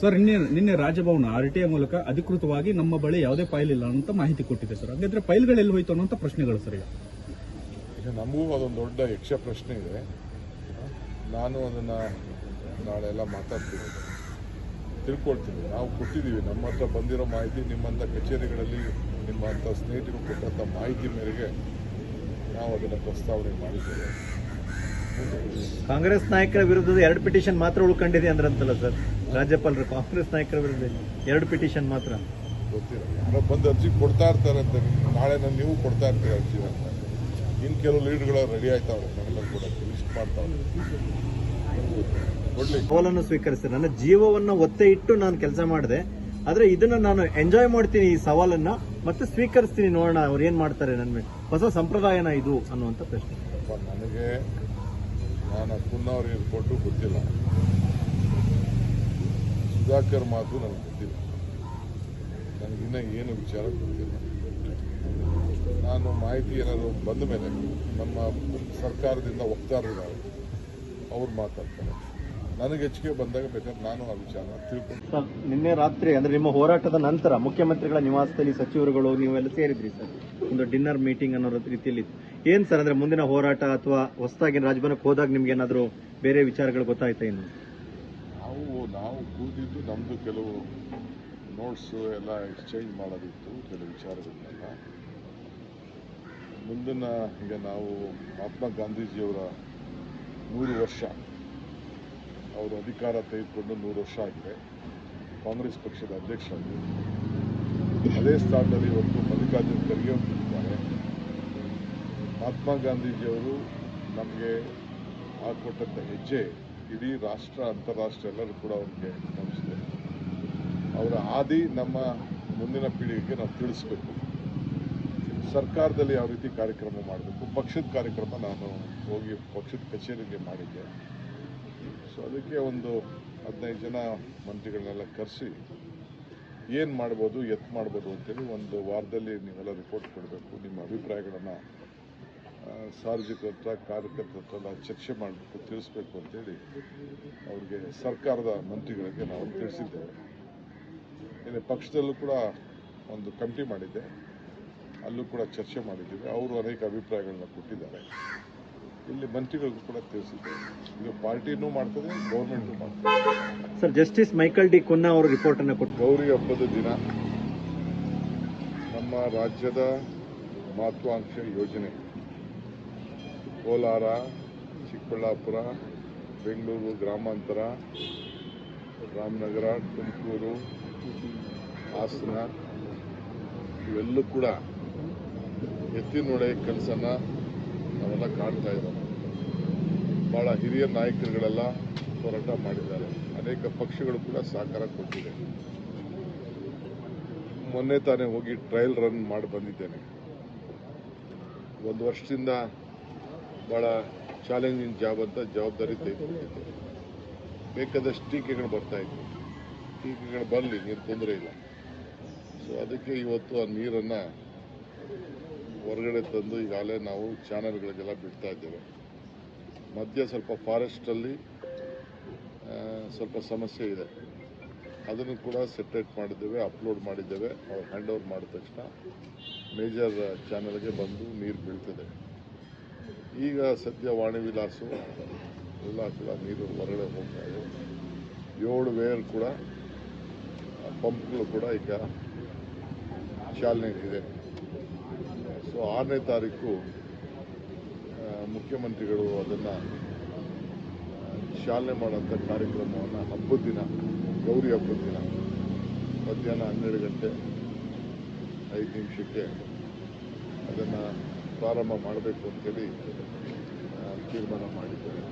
Sir, ನಿನ್ನೆ ನಿನ್ನೆ ರಾಜಭವನ R T ಮೂಲಕ ಅಧಿಕೃತವಾಗಿ ನಮ್ಮ ಬಳಿ ಯಾವುದೇ ಫೈಲ್ ಇಲ್ಲ ಅಂತ ಮಾಹಿತಿ ಕೊಟ್ಟಿದೆ ಸರ್. ಹಾಗಾದ್ರೆ ಫೈಲ್ಗಳು ಎಲ್ಲಿ ಹೋಯ್ತು ಅನ್ನೋಂಥ ಪ್ರಶ್ನೆಗಳು ಸರ್ ಈಗ. ನಮಗೂ ಅದೊಂದು ದೊಡ್ಡ ಯಕ್ಷ ಪ್ರಶ್ನೆ ಇದೆ. ನಾನು ಅದನ್ನು ನಾಳೆ ಎಲ್ಲ ಮಾತಾಡ್ತೀನಿ. ತಿಳ್ಕೊಳ್ತೀನಿ. ನಾವು ಕೊಟ್ಟಿದ್ದೀವಿ. ನಮ್ಮ ಹತ್ರ ಬಂದಿರೋ ಮಾಹಿತಿ ನಿಮ್ಮಂಥ ಕಚೇರಿಗಳಲ್ಲಿ ನಿಮ್ಮಂಥ ಸ್ನೇಹಿತರು ಕೊಟ್ಟಂಥ ಮಾಹಿತಿ ಮೇರೆಗೆ ನಾವು ಅದನ್ನು ಪ್ರಸ್ತಾವನೆ ಮಾಡಿದ್ದೇವೆ. ಕಾಂಗ್ರೆಸ್ ನಾಯಕರ ವಿರುದ್ಧದ ಎರಡು ಪಿಟಿಷನ್ ಮಾತ್ರ ಉಳ್ಕೊಂಡಿದೆ ಅಂದ್ರಂತಲ್ಲ ಸರ್? ರಾಜ್ಯಪಾಲರು ಕಾಂಗ್ರೆಸ್ ನಾಯಕರ ವಿರುದ್ಧ ಎರಡು ಪಿಟಿಷನ್ ಮಾತ್ರ. ಗೊತ್ತಿಲ್ಲ. ಬಂದು ಅರ್ಜಿ ಕೊಡ್ತಾ ಇರ್ತಾರೆ ಅಂತ. ನಾಳೆ ನಾನು ನೀವು ಕೊಡ್ತಾ ಇರ್ತೀರ ಅರ್ಜಿ ಅಂತ. ಇನ್ನು ಕೆಲವು ಲೀಡ್ಗಳು ರೆಡಿ ಆಯ್ತಾವ್ರೆ. ನನಗೆ ಕೊಡೋಕ್ಕೆ ಲಿಸ್ಟ್ ಮಾಡ್ತಾವ್ರೆ. ಕೊಡ್ಲಿ. ಸವಾಲನ್ನು ಸ್ವೀಕರಿಸಿ ನನ್ನ ಜೀವವನ್ನು ಒತ್ತೆ ಇಟ್ಟು ನಾನು ಕೆಲಸ ಮಾಡಿದೆ. ಆದರೆ ಇದನ್ನ ನಾನು ಎಂಜಾಯ್ ಮಾಡ್ತೀನಿ ಈ ಸವಾಲನ್ನ. ಮತ್ತೆ ಸ್ವೀಕರಿಸ್ತೀನಿ ನೋಡೋಣ ಅವ್ರು ಏನು ಮಾಡ್ತಾರೆ ನನ್ನ ಮೇಲೆ. ಹೊಸ ಸಂಪ್ರದಾಯನ ಇದು ಅನ್ನುವಂತ ಪ್ರಶ್ನೆ. ನನಗೆ ನಾನು ಕುನ್ನವ್ರಿಗೆ ಕೊಟ್ಟು ಗೊತ್ತಿಲ್ಲ. ಸುಧಾಕರ್ ಮಾತು ನನಗೆ ಗೊತ್ತಿಲ್ಲ. ನನಗಿನ್ನ ಏನು ವಿಚಾರ ಗೊತ್ತಿಲ್ಲ. ನಾನು ಮಾಹಿತಿ ಏನಾದರೂ ಬಂದ ಮೇಲೆ ನಮ್ಮ ಸರ್ಕಾರದಿಂದ ವಕ್ತಾರರಿದ್ದಾರೆ ಅವ್ರು ಮಾತಾಡ್ತಾರೆ. ನನಗೆ ಹೆಚ್ಚಿಗೆ ಬಂದಾಗ ಬೇಕಾದ್ರೆ ನಾನು ಆ ವಿಚಾರ ತಿಳ್ಕೊಂಡು ಸರ್ ನಿನ್ನೆ ರಾತ್ರಿ ಅಂದ್ರೆ ನಿಮ್ಮ ಹೋರಾಟದ ನಂತರ ಮುಖ್ಯಮಂತ್ರಿಗಳ ನಿವಾಸದಲ್ಲಿ ಸಚಿವರುಗಳು ನೀವೆಲ್ಲ ಸೇರಿದ್ರಿ ಸರ್ ಒಂದು ಡಿನ್ನರ್ ಮೀಟಿಂಗ್ ಅನ್ನೋ ರೀತಿಯಲ್ಲಿ. ಏನ್ ಸರ್ ಅಂದ್ರೆ ಮುಂದಿನ ಹೋರಾಟ ಅಥವಾ ಹೊಸದಾಗಿ ರಾಜಭವನಕ್ಕೆ ಹೋದಾಗ ನಿಮ್ಗೆ ಏನಾದರೂ ಬೇರೆ ವಿಚಾರಗಳು ಗೊತ್ತಾಯ್ತಾ ಇನ್ನು? ನಾವು ನಾವು ಕೂತಿದ್ದು ನಮ್ದು ಕೆಲವು ನೋಟ್ಸ್ ಎಲ್ಲ ಎಕ್ಸ್ಚೇಂಜ್ ಮಾಡೋದಿತ್ತು ಕೆಲವು ವಿಚಾರಗಳನ್ನೆಲ್ಲ. ಮುಂದಿನ ಈಗ ನಾವು ಮಹಾತ್ಮ ಗಾಂಧೀಜಿಯವರ ನೂರು ವರ್ಷ. ಅವರು ಅಧಿಕಾರ ತೆಗೆದುಕೊಂಡು ನೂರು ವರ್ಷ ಆಗಿದೆ. ಕಾಂಗ್ರೆಸ್ ಪಕ್ಷದ ಅಧ್ಯಕ್ಷರಾಗಿ ಅದೇ ಸ್ಥಾನದಲ್ಲಿ ಇವತ್ತು ಮಲ್ಲಿಕಾರ್ಜುನ ಖರ್ಗೆ ಅವರು ಮಹಾತ್ಮ ಗಾಂಧೀಜಿಯವರು ನಮಗೆ ಹಾಕೊಟ್ಟಂಥ ಹೆಜ್ಜೆ ಇಡೀ ರಾಷ್ಟ್ರ, ಅಂತಾರಾಷ್ಟ್ರ ಎಲ್ಲರೂ ಕೂಡ ಅವ್ರಿಗೆ ನಮಿಸಿದೆ ಅವರ ಹಾದಿ ನಮ್ಮ ಮುಂದಿನ ಪೀಳಿಗೆಗೆ ನಾವು ತಿಳಿಸ್ಬೇಕು. ಸರ್ಕಾರದಲ್ಲಿ ಯಾವ ರೀತಿ ಕಾರ್ಯಕ್ರಮ ಮಾಡಬೇಕು, ಪಕ್ಷದ ಕಾರ್ಯಕ್ರಮ ನಾನು ಹೋಗಿ ಪಕ್ಷದ ಕಚೇರಿಗೆ ಮಾಡಿದ್ದೆ. ಸೊ ಅದಕ್ಕೆ ಒಂದು ಹದಿನೈದು ಜನ ಮಂತ್ರಿಗಳನ್ನೆಲ್ಲ ಕರೆಸಿ ಏನು ಮಾಡ್ಬೋದು, ಎತ್ ಮಾಡ್ಬೋದು ಅಂತೇಳಿ ಒಂದು ವಾರದಲ್ಲಿ ನೀವೆಲ್ಲ ರಿಪೋರ್ಟ್ ಕೊಡಬೇಕು. ನಿಮ್ಮ ಅಭಿಪ್ರಾಯಗಳನ್ನು ಸಾರ್ವಜನಿಕರ ಹತ್ರ, ಕಾರ್ಯಕರ್ತರ ಹತ್ರ ಚರ್ಚೆ ಮಾಡಬೇಕು, ತಿಳಿಸ್ಬೇಕು ಅಂತೇಳಿ ಅವ್ರಿಗೆ ಸರ್ಕಾರದ ಮಂತ್ರಿಗಳಿಗೆ ನಾವು ತಿಳಿಸಿದ್ದೇವೆ. ಇನ್ನು ಪಕ್ಷದಲ್ಲೂ ಕೂಡ ಒಂದು ಕಮಿಟಿ ಮಾಡಿದ್ದೆ. ಅಲ್ಲೂ ಕೂಡ ಚರ್ಚೆ ಮಾಡಿದ್ದೀವಿ. ಅವರು ಅನೇಕ ಅಭಿಪ್ರಾಯಗಳನ್ನ ಕೊಟ್ಟಿದ್ದಾರೆ. ಇಲ್ಲಿ ಮಂತ್ರಿಗಳಿಗೂ ಕೂಡ ತಿಳಿಸಿದ್ದೇವೆ ಇದು ಪಾರ್ಟಿನೂ ಮಾಡ್ತದೆ ಗೌರ್ಮೆಂಟು ಮಾಡ್ತದೆ. Sir justice Michael D Cunha ಅವರು ರಿಪೋರ್ಟ್ ಅನ್ನು ಕೊಟ್ಟು ಗೌರಿ ಹಬ್ಬದ ದಿನ ನಮ್ಮ ರಾಜ್ಯದ ಮಹತ್ವಾಕಾಂಕ್ಷೆ ಯೋಜನೆ. ಕೋಲಾರ ಚಿಕ್ಕಬಳ್ಳಾಪುರ ಬೆಂಗಳೂರು ಗ್ರಾಮಾಂತರ ರಾಮನಗರ ತುಮಕೂರು ಹಾಸನ ಇವೆಲ್ಲೂ ಕೂಡ ಎತ್ತಿನೊಡೆ ಕೆಲಸನ ನಾವೆಲ್ಲ ಕಾಣ್ತಾ ಇದ್ದಾವೆ ಭಾಳ ಹಿರಿಯ ನಾಯಕರುಗಳೆಲ್ಲ ಹೋರಾಟ ಮಾಡಿದ್ದಾರೆ. ಅನೇಕ ಪಕ್ಷಗಳು ಕೂಡ ಸಹಕಾರ ಕೊಟ್ಟಿದೆ. ಮೊನ್ನೆ ತಾನೇ ಹೋಗಿ ಟ್ರಯಲ್ ರನ್ ಮಾಡಿ ಬಂದಿದ್ದೇನೆ. ಒಂದು ವರ್ಷದಿಂದ ಭಾಳ ಚಾಲೆಂಜಿಂಗ್ ಜಾಬ್ ಅಂತ ಜವಾಬ್ದಾರಿ ತೆಗೆದುಕೊಂಡಿದ್ದೆ ಬೇಕಾದಷ್ಟು ಟೀಕೆಗಳು ಬರ್ತಾ ಇದ್ವು ಟೀಕೆಗಳು ಬರಲಿ ನೀರು ತೊಂದರೆ ಇಲ್ಲ. ಸೊ ಅದಕ್ಕೆ ಇವತ್ತು ಆ ನೀರನ್ನು ಹೊರಗಡೆ ತಂದು ಈಗಾಗಲೇ ನಾವು ಚಾನಲ್ಗಳಿಗೆಲ್ಲ ಬಿಡ್ತಾ ಇದ್ದೇವೆ. ಮಧ್ಯ ಸ್ವಲ್ಪ ಫಾರೆಸ್ಟಲ್ಲಿ ಸ್ವಲ್ಪ ಸಮಸ್ಯೆ ಇದೆ. ಅದನ್ನು ಕೂಡ ಸೆಪ್ರೇಟ್ ಮಾಡಿದ್ದೇವೆ ಅಪ್ಲೋಡ್ ಮಾಡಿದ್ದೇವೆ. ಅವ್ರು ಹ್ಯಾಂಡ್ ಓವರ್ ಮಾಡಿದ ತಕ್ಷಣ ಮೇಜರ್ ಚಾನಲ್ಗೆ ಬಂದು ನೀರು ಬೀಳ್ತದೆ. ಈಗ ಸದ್ಯ ವಾಣಿ ವಿಲಾಸು, ಎಲ್ಲ ಕೂಡ ನೀರು ಹೊರಗಡೆ ಹೋಗ್ತಾ ಇದೆ. ಏಳು ವೇರ್ ಕೂಡ ಪಂಪ್ಗಳು ಕೂಡ ಈಗ ಚಾಲನೆಗಿದೆ ಸೊ ಆರನೇ ತಾರೀಕು ಮುಖ್ಯಮಂತ್ರಿಗಳು ಅದನ್ನು ಚಾಲನೆ ಮಾಡುವಂಥ ಕಾರ್ಯಕ್ರಮವನ್ನು ಹಬ್ಬದ ದಿನ, ಗೌರಿ ಹಬ್ಬದ ದಿನ, ಮಧ್ಯಾಹ್ನ ಹನ್ನೆರಡು ಗಂಟೆ, ಐದು ನಿಮಿಷಕ್ಕೆ ಅದನ್ನು ಪ್ರಾರಂಭ ಮಾಡಬೇಕು ಅಂತೇಳಿ ತೀರ್ಮಾನ ಮಾಡಿದ್ದಾರೆ.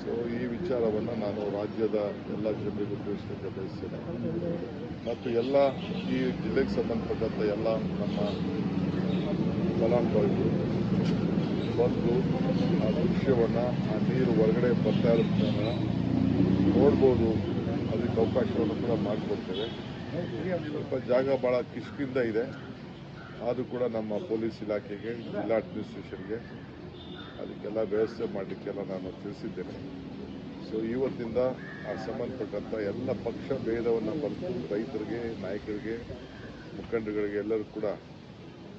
ಸೊ ಈ ವಿಚಾರವನ್ನು ನಾನು ರಾಜ್ಯದ ಎಲ್ಲ ಜನರಿಗೂ ತಿಳಿಸಲಿಕ್ಕೆ ಬಯಸ್ತೇನೆ. ಮತ್ತು ಎಲ್ಲ ಈ ಜಿಲ್ಲೆಗೆ ಸಂಬಂಧಪಟ್ಟಂಥ ಎಲ್ಲ ನಮ್ಮ ಫಲಾನುಭವಿಗಳು ಬಂದು ಆ ದೃಶ್ಯವನ್ನು, ಆ ನೀರು ಹೊರಗಡೆ ಬರ್ತಾ ಇರೋದನ್ನ ನೋಡ್ಬೋದು. ಅದಕ್ಕೆ ಅವಕಾಶವನ್ನು ಕೂಡ ಮಾಡಿಕೊಡ್ತೇವೆ. ಸ್ವಲ್ಪ ಜಾಗ ಭಾಳ ಕಿಷ್ಕಿಂದ ಇದೆ. ಅದು ಕೂಡ ನಮ್ಮ ಪೊಲೀಸ್ ಇಲಾಖೆಗೆ, ಜಿಲ್ಲಾ ಅಡ್ಮಿನಿಸ್ಟ್ರೇಷನ್ಗೆ ಅದಕ್ಕೆಲ್ಲ ವ್ಯವಸ್ಥೆ ಮಾಡಲಿಕ್ಕೆಲ್ಲ ನಾನು ತಿಳಿಸಿದ್ದೇನೆ. ಸೊ ಇವತ್ತಿಂದ ಆ ಸಂಬಂಧಪಟ್ಟಂಥ ಎಲ್ಲ ಪಕ್ಷ, ಭೇದವನ್ನು ಬರೆದು ರೈತರಿಗೆ, ನಾಯಕರಿಗೆ ಮುಖಂಡರುಗಳಿಗೆ ಎಲ್ಲರೂ ಕೂಡ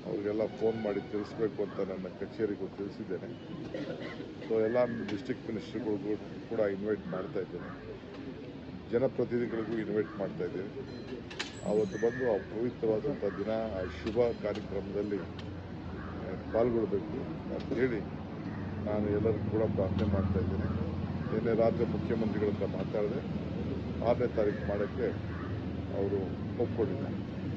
ಅವ್ರಿಗೆಲ್ಲ ಫೋನ್ ಮಾಡಿ ತಿಳಿಸ್ಬೇಕು ಅಂತ ನನ್ನ ಕಚೇರಿಗೂ ತಿಳಿಸಿದ್ದೇನೆ. ಸೊ ಎಲ್ಲ ಡಿಸ್ಟಿಕ್ ಮಿನಿಸ್ಟ್ರಿಗಳಿಗೂ ಕೂಡ ಇನ್ವೈಟ್ ಮಾಡ್ತಾ ಇದ್ದೇನೆ. ಜನಪ್ರತಿನಿಧಿಗಳಿಗೂ ಇನ್ವೈಟ್ ಮಾಡ್ತಾ ಇದ್ದೇನೆ. ಅವತ್ತು ಬಂದು ಆ ಪವಿತ್ರವಾದಂಥ ದಿನ, ಆ ಶುಭ ಕಾರ್ಯಕ್ರಮದಲ್ಲಿ ಪಾಲ್ಗೊಳ್ಬೇಕು ಅಂತ ಹೇಳಿ ನಾನು ಎಲ್ಲರಿಗೂ ಕೂಡ ಪ್ರಾರ್ಥನೆ ಮಾಡ್ತಾ ಇದ್ದೇನೆ. ನಿನ್ನೆ ರಾತ್ರಿ ಮುಖ್ಯಮಂತ್ರಿಗಳ ಹತ್ರ ಮಾತಾಡಿದೆ, ಆರನೇ ತಾರೀಕು ಮಾಡೋಕ್ಕೆ ಅವರು ಒಪ್ಕೊಂಡಿದ್ದಾರೆ.